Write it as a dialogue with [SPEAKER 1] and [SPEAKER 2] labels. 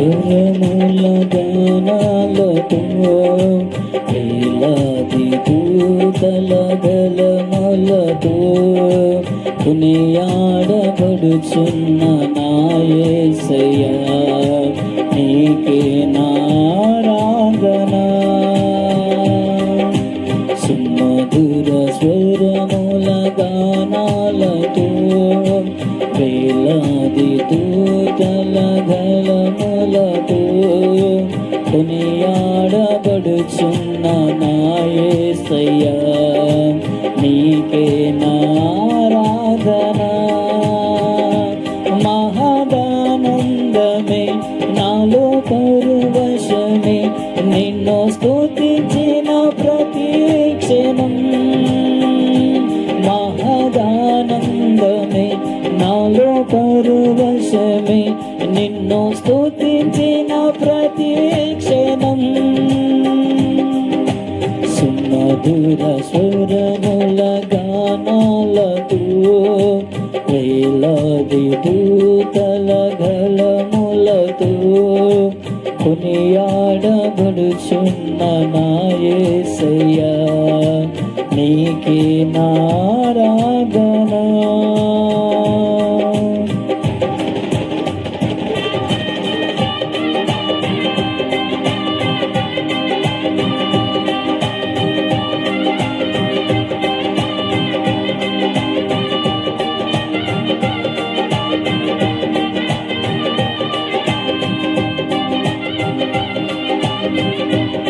[SPEAKER 1] గుర్రముల గానాలతో వేలాది దూతల గలమలతో కొనియాడబడుచున్న వేలాది దూతల గలములతో కొనియాడబడుచున్న నాయసయ్యా. నీకే నారాధన. మహదానందమే నాలో పరువశమే నిన్నో స్తోత్ర నాలో పరువశమే నిన్ను స్తుతించిన ప్రతి క్షణం సుమధుర స్వరముల గానాలతో వేలాది దూతల గలములతో కొనియాడబడుచున్న నాయసయ్యా నీకే నా thank you